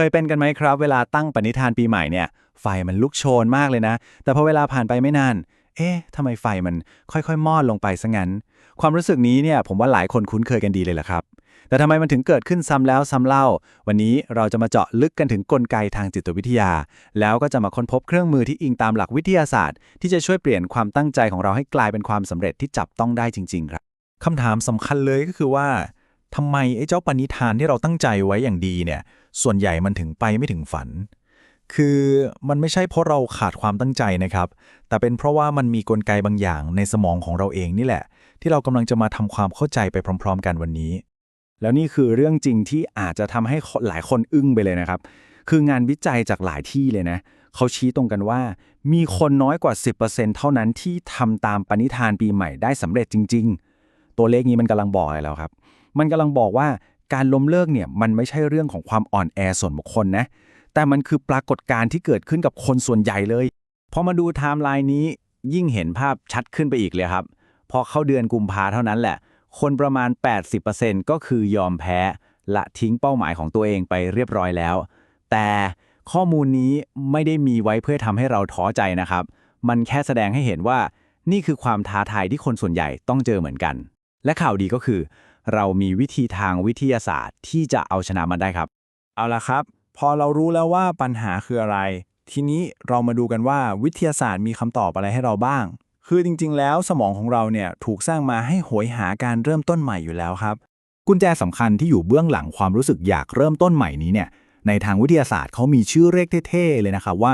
เคยเป็นกันไหมครับ เวลาตั้งปณิธานปีใหม่เนี่ย ไฟมันลุกโชนมากเลยนะ แต่พอเวลาผ่านไปไม่นาน เอ๊ะทำไมไฟมันค่อยๆ มอดลงไปซะงั้น ความรู้สึกนี้เนี่ยผมว่าหลายคนคุ้นเคยกันดีเลยล่ะครับ แต่ทำไมมันถึงเกิดขึ้นซ้ำแล้วซ้ำเล่า วันนี้เราจะมาเจาะลึกกันถึงกลไกทางจิตวิทยา แล้วก็จะมาค้นพบเครื่องมือที่อิงตามหลักวิทยาศาสตร์ ที่จะช่วยเปลี่ยนความตั้งใจของเราให้กลายเป็นความสำเร็จที่จับต้องได้จริง ๆ ครับคำถามสำคัญเลยก็คือว่า ทำไมไอ้เจ้าปณิธานที่เราตั้งใจไว้อย่างดีเนี่ย ส่วนใหญ่มันถึงไปไม่ถึงฝัน คือมันไม่ใช่เพราะเราขาดความตั้งใจนะครับ แต่เป็นเพราะว่ามันมีกลไกบางอย่างในสมองของเราเองนี่แหละ ที่เรากำลังจะมาทำความเข้าใจไปพร้อม ๆ กันวันนี้ แล้วนี่คือเรื่องจริงที่อาจจะทำให้หลายคนอึ้งไปเลยนะครับ คืองานวิจัยจากหลายที่เลยนะเขาชี้ตรงกันว่า มีคนน้อยกว่า 10%เท่านั้นที่ทำตามปณิธานปีใหม่ได้สำเร็จจริง ๆ ตัวเลขนี้มันกำลังบอกอะไรแล้วครับ มันกำลังบอกว่าการล้มเลิกเนี่ยมันไม่ใช่เรื่องของความอ่อนแอส่วนบุคคลนะ แต่มันคือปรากฏการณ์ที่เกิดขึ้นกับคนส่วนใหญ่เลย พอมาดูไทม์ไลน์นี้ยิ่งเห็นภาพชัดขึ้นไปอีกเลยครับ พอเข้าเดือนกุมภาเท่านั้นแหละ คนประมาณ 80%ก็คือยอมแพ้ ละทิ้งเป้าหมายของตัวเองไปเรียบร้อยแล้ว แต่ข้อมูลนี้ไม่ได้มีไว้เพื่อทำให้เราท้อใจนะครับ มันแค่แสดงให้เห็นว่านี่คือความท้าทายที่คนส่วนใหญ่ต้องเจอเหมือนกัน และข่าวดีก็คือ เรามีวิธีทางวิทยาศาสตร์ที่จะเอาชนะมันได้ครับ เอาละครับ พอเรารู้แล้วว่าปัญหาคืออะไร ทีนี้เรามาดูกันว่าวิทยาศาสตร์มีคำตอบอะไรให้เราบ้าง คือจริง ๆ แล้วสมองของเราเนี่ยถูกสร้างมาให้โหยหาการเริ่มต้นใหม่อยู่แล้วครับ กุญแจสำคัญที่อยู่เบื้องหลังความรู้สึกอยากเริ่มต้นใหม่นี้เนี่ย ในทางวิทยาศาสตร์เขามีชื่อเรียกเท่ๆเลยนะครับว่า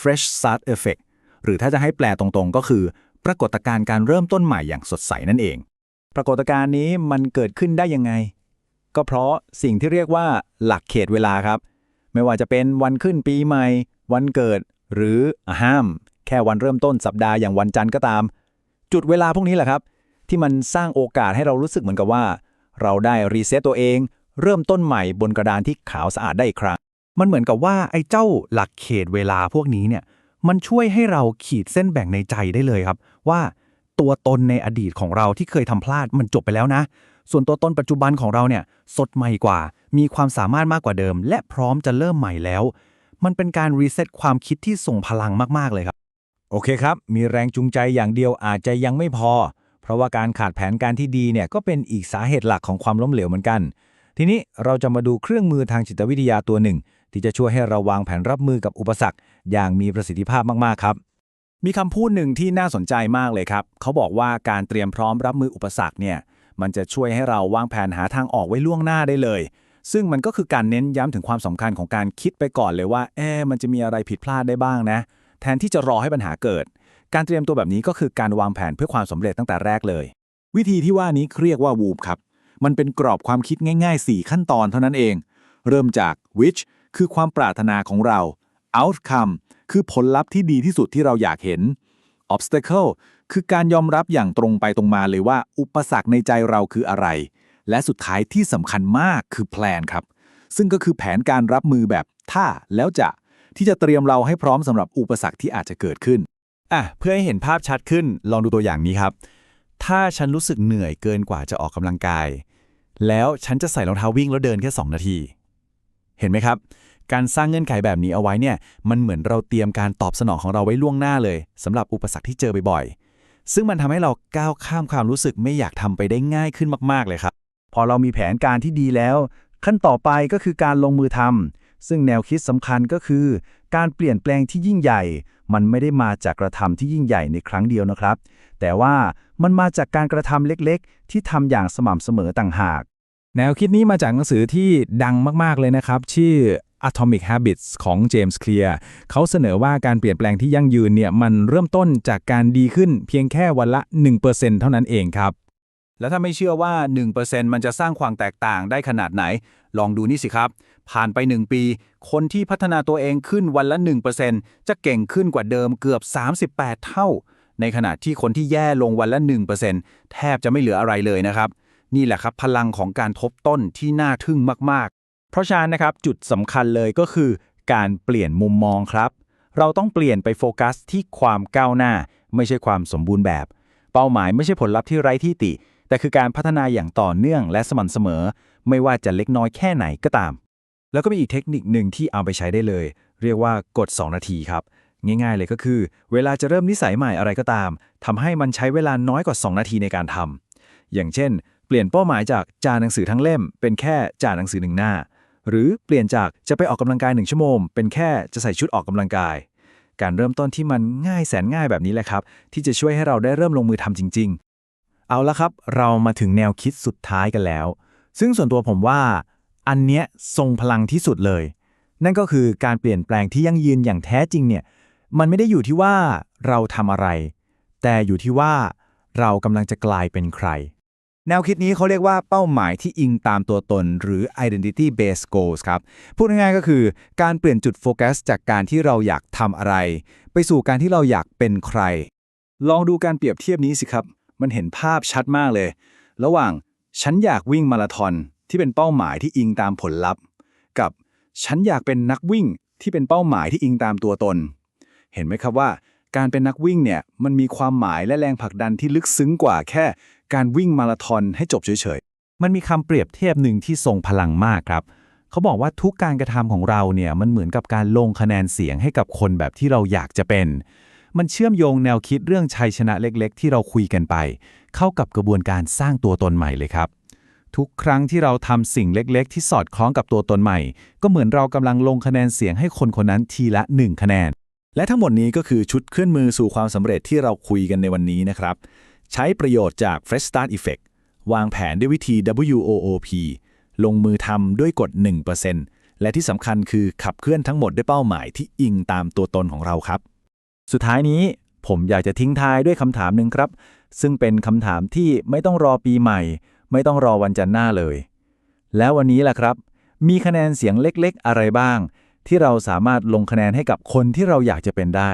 fresh start effect หรือถ้าจะให้แปลตรงๆ ก็คือ ปรากฏการณ์การเริ่มต้นใหม่อย่างสดใสนั่นเอง ปรากฏการณ์นี้มันเกิดขึ้นได้ยังไง ก็เพราะสิ่งที่เรียกว่าหลักเขตเวลาครับ ไม่ว่าจะเป็นวันขึ้นปีใหม่ วันเกิด หรือห้าม แค่วันเริ่มต้นสัปดาห์อย่างวันจันทร์ก็ตาม จุดเวลาพวกนี้แหละครับ ที่มันสร้างโอกาสให้เรารู้สึกเหมือนกับว่า เราได้รีเซ็ตตัวเอง เริ่มต้นใหม่บนกระดานที่ขาวสะอาดได้อีกครั้ง มันเหมือนกับว่าไอ้เจ้าหลักเขตเวลาพวกนี้เนี่ยมันช่วยให้เราขีดเส้นแบ่งในใจได้เลยครับว่า ตัวตนในอดีตของเราที่เคยทำพลาดมันจบไปแล้วนะ ส่วนตัวตนปัจจุบันของเราเนี่ยสดใหม่กว่า มีความสามารถมากกว่าเดิม และพร้อมจะเริ่มใหม่แล้ว มันเป็นการรีเซ็ตความคิดที่ส่งพลังมาก ๆ เลยครับ โอเคครับ มีแรงจูงใจอย่างเดียวอาจจะยังไม่พอ เพราะว่าการขาดแผนการที่ดีเนี่ยก็เป็นอีกสาเหตุหลักของความล้มเหลวเหมือนกัน ทีนี้เราจะมาดูเครื่องมือทางจิตวิทยาตัวหนึ่ง ที่จะช่วยให้เราวางแผนรับมือกับอุปสรรค อย่างมีประสิทธิภาพมากๆครับ มีคำพูดหนึ่งที่น่าสนใจมากเลยครับ เขาบอกว่าการเตรียมพร้อมรับมืออุปสรรคเนี่ย มันจะช่วยให้เราวางแผนหาทางออกไว้ล่วงหน้าได้เลย ซึ่งมันก็คือการเน้นย้ำถึงความสำคัญของการคิดไปก่อนเลยว่า เอ๊มันจะมีอะไรผิดพลาดได้บ้างนะ แทนที่จะรอให้ปัญหาเกิด การเตรียมตัวแบบนี้ก็คือการวางแผนเพื่อความสำเร็จตั้งแต่แรกเลย วิธีที่ว่านี้เรียกว่า WOOP ครับ มันเป็นกรอบความคิดง่าย ๆ 4 ขั้นตอนเท่านั้นเอง เริ่มจาก which คือความปรารถนาของเรา outcome คือผลลัพธ์ที่ดีที่สุดที่เราอยากเห็น obstacle คือการยอมรับอย่างตรงไปตรงมาเลยว่า อุปสรรคในใจเราคืออะไร และสุดท้ายที่สำคัญมากคือ plan ครับ ซึ่งก็คือแผนการรับมือแบบถ้าแล้วจะที่จะเตรียมเราให้พร้อมสำหรับอุปสรรคที่อาจจะเกิดขึ้นอะเพื่อให้เห็นภาพชัดขึ้น ลองดูตัวอย่างนี้ครับ ถ้าฉันรู้สึกเหนื่อยเกินกว่าจะออกกำลังกาย แล้วฉันจะใส่รองเท้าวิ่งแล้วเดินแค่ 2 นาที เห็นไหมครับ การสร้างเงื่อนไขแบบนี้เอาไว้เนี่ย มันเหมือนเราเตรียมการตอบสนองของเราไว้ล่วงหน้าเลยสำหรับอุปสรรคที่เจอบ่อยๆ ซึ่งมันทำให้เราก้าวข้ามความรู้สึกไม่อยากทำไปได้ง่ายขึ้นมากๆเลยครับ พอเรามีแผนการที่ดีแล้ว ขั้นต่อไปก็คือการลงมือทำซึ่งแนวคิดสำคัญก็คือ การเปลี่ยนแปลงที่ยิ่งใหญ่ มันไม่ได้มาจากกระทำที่ยิ่งใหญ่ในครั้งเดียวนะครับ แต่ว่ามันมาจากการกระทำเล็กๆ ที่ทำอย่างสม่ำเสมอต่างหากแนวคิดนี้มาจากหนังสือที่ดังมาก ๆ เลยนะครับ ชื่อ Atomic Habits ของ James Clear เขาเสนอว่าการเปลี่ยนแปลงที่ยั่งยืนเนี่ยมันเริ่มต้นจากการดีขึ้นเพียงแค่วันละ 1%เท่านั้นเองครับ แล้วถ้าไม่เชื่อว่า 1%มันจะสร้างความแตกต่างได้ขนาดไหน ลองดูนี่สิครับ ผ่านไป 1 ปี คนที่พัฒนาตัวเองขึ้นวันละ 1%จะเก่งขึ้นกว่าเดิมเกือบ 38 เท่า ในขณะที่คนที่แย่ลงวันละ 1%แทบจะไม่เหลืออะไรเลยนะครับนี่แหละครับ พลังของการทบต้นที่น่าทึ่งมาก ราะฉะนั้นนะครับจุดสำคัญเลยก็คือการเปลี่ยนมุมมองครับ เราต้องเปลี่ยนไปโฟกัสที่ความก้าวหน้า ไม่ใช่ความสมบูรณ์แบบ เป้าหมายไม่ใช่ผลลัพธ์ที่ไร้ที่ติ แต่คือการพัฒนาอย่างต่อเนื่องและสม่ำเสมอ ไม่ว่าจะเล็กน้อยแค่ไหนก็ตาม แล้วก็มีอีกเทคนิคหนึ่งที่เอาไปใช้ได้เลย เรียกว่ากด 2 นาทีครับ ง่ายๆเลยก็คือ เวลาจะเริ่มนิสัยใหม่อะไรก็ตามทำให้มันใช้เวลาน้อยกว่า 2 นาทีในการทำอย่างเช่น เปลี่ยนเป้าหมายจากจานหนังสือทั้งเล่ม เป็นแค่จานหนังสือหนึ่งหน้า หรือเปลี่ยนจากจะไปออกกำลังกายหนึ่งชั่วโมง เป็นแค่จะใส่ชุดออกกำลังกาย การเริ่มต้นที่มันง่ายแสนง่ายแบบนี้แหละครับ ที่จะช่วยให้เราได้เริ่มลงมือทำจริง ๆ เอาละครับ เรามาถึงแนวคิดสุดท้ายกันแล้ว ซึ่งส่วนตัวผมว่า อันเนี้ยทรงพลังที่สุดเลย นั่นก็คือการเปลี่ยนแปลงที่ยั่งยืนอย่างแท้จริงเนี่ยมันไม่ได้อยู่ที่ว่าเราทำอะไร แต่อยู่ที่ว่าเรากำลังจะกลายเป็นใคร แนวคิดนี้เขาเรียกว่าเป้าหมายที่อิงตามตัวตนหรือ identity based goals ครับ พูดง่ายๆก็คือการเปลี่ยนจุดโฟกัสจากการที่เราอยากทำอะไร ไปสู่การที่เราอยากเป็นใคร ลองดูการเปรียบเทียบนี้สิครับ มันเห็นภาพชัดมากเลย ระหว่างฉันอยากวิ่งมาราธอนที่เป็นเป้าหมายที่อิงตามผลลัพธ์ กับฉันอยากเป็นนักวิ่งที่เป็นเป้าหมายที่อิงตามตัวตน เห็นไหมครับว่า การเป็นนักวิ่งเนี่ยมันมีความหมายและแรงผลักดันที่ลึกซึ้งกว่าแค่ การวิ่งมาราธอนให้จบเฉยๆ มันมีคำเปรียบเทียบหนึ่งที่ทรงพลังมากครับ เขาบอกว่าทุกการกระทำของเราเนี่ยมันเหมือนกับการลงคะแนนเสียงให้กับคนแบบที่เราอยากจะเป็น มันเชื่อมโยงแนวคิดเรื่องชัยชนะเล็กๆ ที่เราคุยกันไป เข้ากับกระบวนการสร้างตัวตนใหม่เลยครับทุกครั้งที่เราทำสิ่งเล็กๆ ที่สอดคล้องกับตัวตนใหม่ ก็เหมือนเรากำลังลงคะแนนเสียงให้คนคนนั้นทีละ 1 คะแนน และทั้งหมดนี้ก็คือชุดเครื่องมือสู่ความสำเร็จที่เราคุยกันในวันนี้นะครับ ใช้ประโยชน์จาก Fresh Start Effect วางแผนด้วยวิธี WOOP ลงมือทำด้วยกฎ 1%และที่สำคัญคือขับเคลื่อนทั้งหมดด้วยเป้าหมายที่อิงตามตัวตนของเราครับ สุดท้ายนี้ผมอยากจะทิ้งท้ายด้วยคำถามหนึ่งครับ ซึ่งเป็นคำถามที่ไม่ต้องรอปีใหม่ ไม่ต้องรอวันจันทร์หน้าเลย แล้ววันนี้ล่ะครับ มีคะแนนเสียงเล็กๆ อะไรบ้าง ที่เราสามารถลงคะแนนให้กับคนที่เราอยากจะเป็นได้